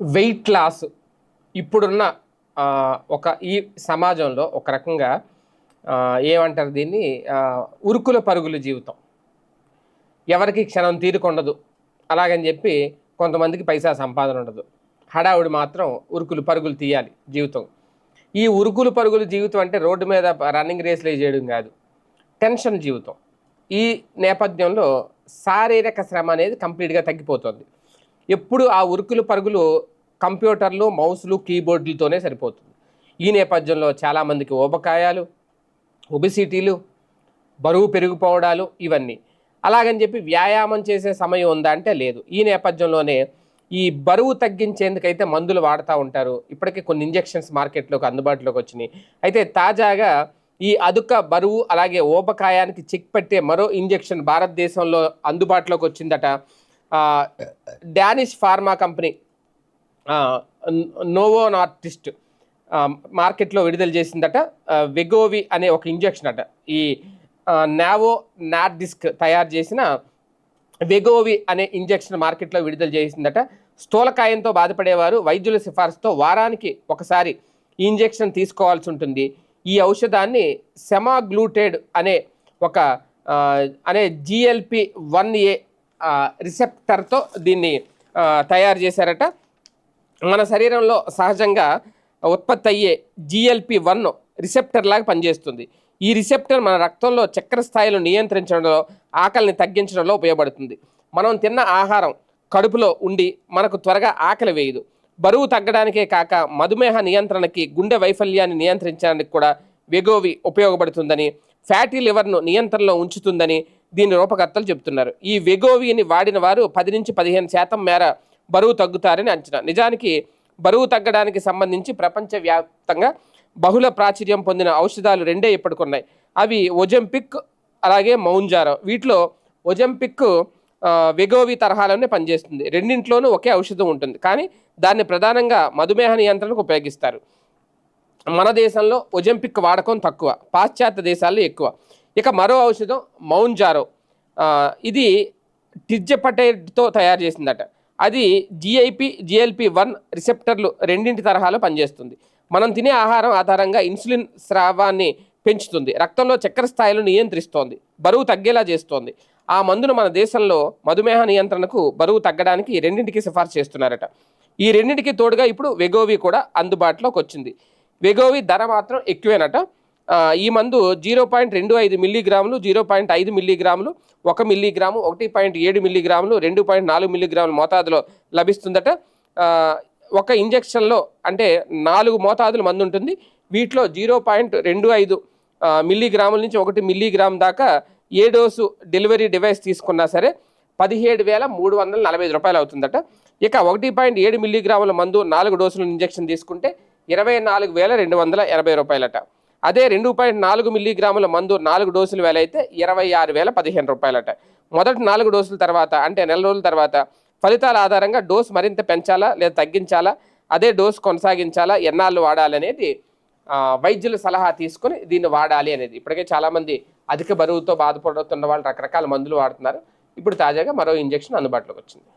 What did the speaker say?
Weight loss ఇప్పుడున్న ఒక ఈ సమాజంలో ఒక రకంగా ఏమంటారు దీన్ని ఉరుకుల పరుగుల జీవితం. ఎవరికి క్షణం తీరుకుండదు అలాగని చెప్పి కొంతమందికి పైసా సంపాదన ఉండదు. హడావుడి మాత్రం ఉరుకులు పరుగులు తీయాలి జీవితం. ఈ ఉరుకులు పరుగులు జీవితం అంటే రోడ్డు మీద రన్నింగ్ రేస్లే చేయడం కాదు. టెన్షన్ జీవితం. ఈ నేపథ్యంలో శారీరక శ్రమ అనేది కంప్లీట్గా తగ్గిపోతుంది. ఎప్పుడు ఆ ఉరుకులు పరుగులు కంప్యూటర్లు మౌస్లు కీబోర్డులతోనే సరిపోతుంది. ఈ నేపథ్యంలో చాలామందికి ఊబకాయాలు ఒబిసిటీలు బరువు పెరిగిపోవడాలు ఇవన్నీ. అలాగని చెప్పి వ్యాయామం చేసే సమయం ఉందా అంటే లేదు. ఈ నేపథ్యంలోనే ఈ బరువు తగ్గించేందుకైతే మందులు వాడుతూ ఉంటారు. ఇప్పటికే కొన్ని ఇంజెక్షన్స్ మార్కెట్లోకి అందుబాటులోకి వచ్చినాయి. అయితే తాజాగా ఈ అదుక బరువు అలాగే ఊబకాయానికి చెక్ పెట్టే మరో ఇంజెక్షన్ భారతదేశంలో అందుబాటులోకి వచ్చిందట. Danish pharma company Novo Nordisk మార్కెట్లో విడుదల చేసిందట వెగోవి అనే ఒక ఇంజెక్షన్ అట. ఈ నావో నార్డిస్క్ తయారు చేసిన వెగోవి అనే ఇంజెక్షన్ మార్కెట్లో విడుదల చేసిందట. స్థూలకాయంతో బాధపడేవారు వైద్యుల సిఫార్సుతో వారానికి ఒకసారి ఈ ఇంజెక్షన్ తీసుకోవాల్సి ఉంటుంది. ఈ ఔషధాన్ని సెమాగ్లూటెడ్ అనే ఒక అనే జిఎల్పి వన్ ఏ రిసెప్టర్తో దీన్ని తయారు చేశారట. మన శరీరంలో సహజంగా ఉత్పత్తి అయ్యే జిఎల్పి వన్ రిసెప్టర్ లాగా పనిచేస్తుంది. ఈ రిసెప్టర్ మన రక్తంలో చక్కెర స్థాయిలు నియంత్రించడంలో ఆకలిని తగ్గించడంలో ఉపయోగపడుతుంది. మనం తిన్న ఆహారం కడుపులో ఉండి మనకు త్వరగా ఆకలి వేయదు. బరువు తగ్గడానికే కాక మధుమేహ నియంత్రణకి గుండె వైఫల్యాన్ని నియంత్రించడానికి కూడా వెగోవి ఉపయోగపడుతుందని ఫ్యాటీ లివర్ను నియంత్రణలో ఉంచుతుందని దీని రూపకర్తలు చెబుతున్నారు. ఈ వెగోవిని వాడిన వారు పది నుంచి పదిహేను శాతం మేర బరువు తగ్గుతారని అంచనా. నిజానికి బరువు తగ్గడానికి సంబంధించి ప్రపంచవ్యాప్తంగా బహుళ ప్రాచుర్యం పొందిన ఔషధాలు రెండే ఇప్పటికున్నాయి అవి ఒజంపిక్ అలాగే మౌంజారో. వీటిలో ఒజంపిక్ వెగోవి తరహాలోనే పనిచేస్తుంది. రెండింట్లోనూ ఒకే ఔషధం ఉంటుంది. కానీ దాన్ని ప్రధానంగా మధుమేహ నియంత్రణకు ఉపయోగిస్తారు. మన దేశంలో ఒజంపిక్ వాడకం తక్కువ. పాశ్చాత్య దేశాల్లో ఎక్కువ. ఇక మరో ఔషధం మౌంజారో. ఇది టిజ్జపటేట్తో తయారు చేసిందట. అది జిఐపి జిఎల్పి వన్ రిసెప్టర్లు రెండింటి తరహాలో పనిచేస్తుంది. మనం తినే ఆహారం ఆధారంగా ఇన్సులిన్ స్రావాన్ని పెంచుతుంది. రక్తంలో చక్కెర స్థాయిలు నియంత్రిస్తోంది. బరువు తగ్గేలా చేస్తోంది. ఆ మందును మన దేశంలో మధుమేహ నియంత్రణకు బరువు తగ్గడానికి రెండింటికి సిఫార్సు చేస్తున్నారట. ఈ రెండింటికి తోడుగా ఇప్పుడు వెగోవి కూడా అందుబాటులోకి వచ్చింది. వెగోవి ధర మాత్రం ఎక్కువేనట. ఈ మందు జీరో పాయింట్ రెండు ఐదు మిల్లీగ్రాములు జీరో పాయింట్ ఐదు మిల్లీగ్రాములు ఒక మిల్లీగ్రాము ఒకటి పాయింట్ ఏడు మిల్లీగ్రాములు రెండు పాయింట్ నాలుగు మిల్లీగ్రాముల మోతాదులో లభిస్తుందట. ఒక ఇంజెక్షన్లో అంటే నాలుగు మోతాదుల మందు ఉంటుంది. వీటిలో జీరో పాయింట్ రెండు ఐదు మిల్లీగ్రాముల నుంచి ఒకటి మిల్లీగ్రామ్ దాకా ఏ డోసు డెలివరీ డివైస్ తీసుకున్నా సరే పదిహేడు వేల మూడు వందల నలభై ఐదు రూపాయలు అవుతుందట. ఇక ఒకటి పాయింట్ ఏడు మిల్లీగ్రాముల మందు నాలుగు డోసుల ఇంజెక్షన్ తీసుకుంటే ఇరవై నాలుగు వేల రెండు వందల ఎనభై రూపాయలట. అదే రెండు పాయింట్ నాలుగు మిల్లీగ్రాముల మందు నాలుగు డోసుల వేల అయితే ఇరవై ఆరు వేల పదిహేను రూపాయలట. మొదటి నాలుగు డోసుల తర్వాత అంటే నెల రోజుల తర్వాత ఫలితాల ఆధారంగా డోస్ మరింత పెంచాలా లేదా తగ్గించాలా? అదే డోస్ కొనసాగించాలా? ఎన్నాళ్ళు వాడాలనేది వైద్యుల సలహా తీసుకొని దీన్ని వాడాలి అనేది. ఇప్పటికే చాలామంది అధిక బరువుతో బాధపడుతున్న వాళ్ళు రకరకాల మందులు వాడుతున్నారు. ఇప్పుడు తాజాగా మరో ఇంజెక్షన్ అందుబాటులోకి వచ్చింది.